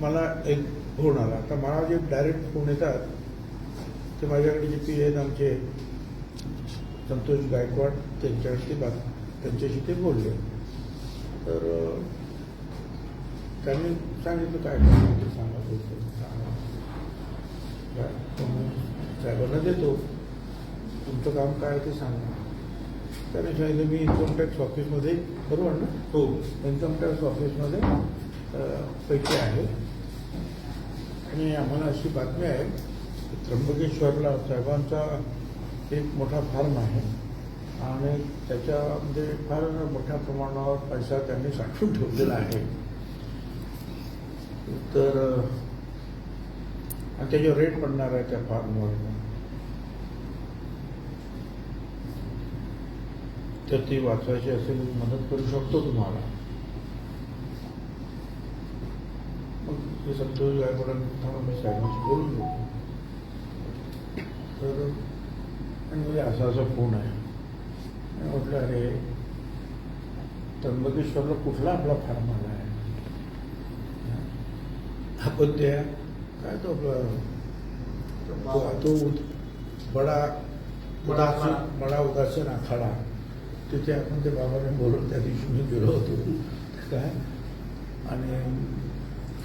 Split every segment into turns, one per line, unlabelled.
मला एक फोन आला. आता मला जे डायरेक्ट फोन येतात ते माझ्याकडे जे पी आहेत आमचे संतोष गायकवाड त्यांच्याशी बात त्यांच्याशी ते बोलले. तर त्यांनी सांगितलं काय ते सांगा बोलतो सांगा. काय, साहेबांना देतो. तुमचं काम काय आहे ते सांगा. त्याने सांगितलं मी इन्कम टॅक्स ऑफिसमध्ये बरोबर ना?
हो
इन्कम टॅक्स ऑफिसमध्ये पैकी पैसे आहेत. आणि आम्हाला अशी बातमी आहे की त्र्यंबकेश्वरला साहेबांचा एक मोठा फार्म आहे आणि त्याच्यामध्ये फार मोठ्या प्रमाणावर पैसा त्यांनी साठवून ठेवलेला आहे. तर आणि त्याचे रेट पडणार आहे त्या फार्मवर तर ती वाचवायची असेल मदत करू शकतो तुम्हाला. मग ते संतोष गायकवाडांना मी साहेबांशी बोलून घेतो तर आणि म्हणजे असा असा फोन आहे आणि म्हटलं अरे त्र्यंबकेश्वरला कुठला आपला फार्म आला आहे आपण त्या काय तो आपला तो बडा उदासन बडा उदासन आखाडा तिथे आपण ते बाबाने बोलून त्या दिवशी मी गेलो होतो काय आणि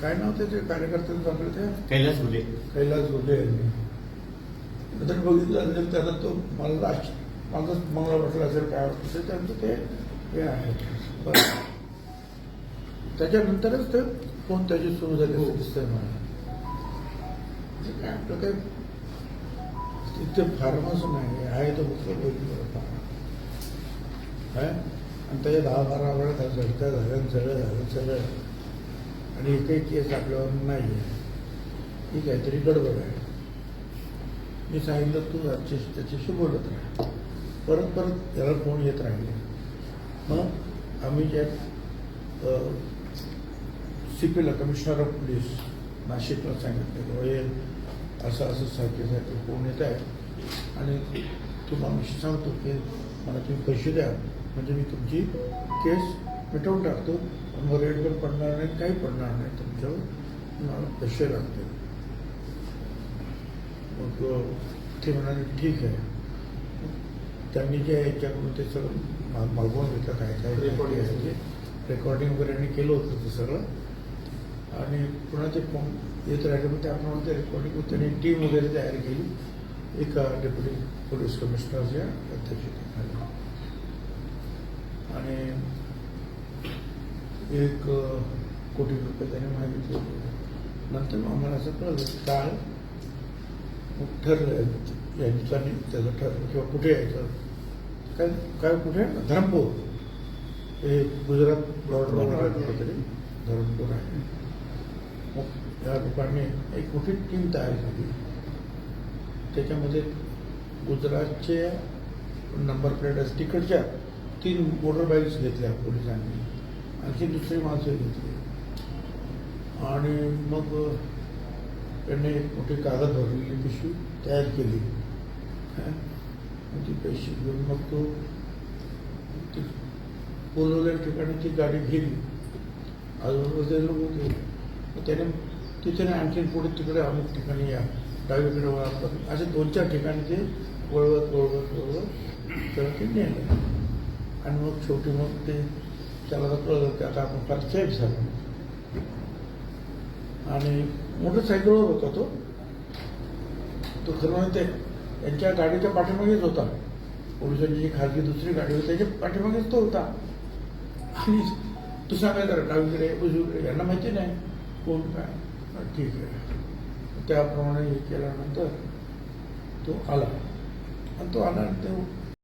काय नाव त्याचे? कार्यकर्त्यांचं आपलं ते
कैलास गुले
कैलास गुले यांनी. नंतर बघितलं असेल त्याला तो मला लास्ट माझं मला वाटलं असेल काय असेल त्यांचं ते हे आहे. त्याच्यानंतरच ते फोन त्याची सुरू झाली असं दिसतंय मला. म्हणजे काय आपलं काय? तिथे फार्मच नाही आहे तो फक्त काय आणि त्याच्या दहा बारा वेळा त्या झडत्या झाल्या सगळं झालं सगळं आणि एकही केस आपल्यावर नाही आहे ही काहीतरी गडबड आहे. मी सांगितलं तू त्याच्याशी त्याच्याशी बोलत राहा. परत परत त्याला फोन येत राहिले. मग आम्ही ज्या सी पीला कमिशनर ऑफ पोलीस नाशिकला सांगितलं की हे असं असं सारखे सारखे फोन येत आहे आणि तुम्हाला सांगतो की मला तुम्ही पैसे द्या. म्हणजे मी तुमची केस मिटवून टाकतो मग रेट पण पडणार नाही काही पडणार नाही. तुमच्यावर मला पैसे लागतील मग ते म्हणाले ठीक आहे. त्यांनी जे याच्याकडून ते सगळं मागवून घेतलं काय काय
Recording.
रेकॉर्डिंग वगैरे यांनी केलं होतं ते सगळं. आणि पुन्हा ते फोन येत राहिले मग त्याप्रमाणे ते रेकॉर्डिंग त्यांनी टीम वगैरे तयार केली. एका डेप्युटी पोलीस कमिशनरच्या अध्यक्षतेखाली. आणि एक कोटी रुपये त्याने मागितले नंतर मग आम्हाला असं कळलं की मग ठरलं या आणि त्याचं ठरलं किंवा कुठे यायचं. काय काय कुठे? धरमपूर. हे गुजरात बॉर्डर तरी धरमपूर आहे. मग या लोकांनी एक मोठी टीम तयार झाली त्याच्यामध्ये गुजरातचे नंबर प्लेट तिकडच्या तीन मोटर बाईक्स घेतल्या पोलिसांनी. आणखी दुसरे माणसं घेतली. आणि मग त्यांनी एक मोठी कागद भरलेली पिशवी तयार केली. ती म्हणजे पैसे घेऊन मग तो ती बोलवलेल्या ठिकाणी ती गाडी गेली. आजूबाजूचे लोक होते मग त्याने तिथे आणखी आणखीन पुढे तिकडे अमुक ठिकाणी या डावीकडे वळा असे दोन चार ठिकाणी ते वळवत वळवत वळवत त्याला ते नेलं. आणि मग शेवटी मग ते त्याला तर कळलं की आता आपण फार सेफ झालो. आणि मोटरसायकलवर होता तो. तो खरं म्हणजे त्यांच्या गाडीच्या पाठीमागेच होता. पोलिसांची जी खाजगी दुसरी गाडी होती त्याच्या पाठीमागेच तो होता. आणि तू सांगायचा डावीकडे उजवीकडे यांना माहिती नाही कोण काय. ठीक आहे. त्याप्रमाणे हे केल्यानंतर तो आला. आणि तो आला आणि तो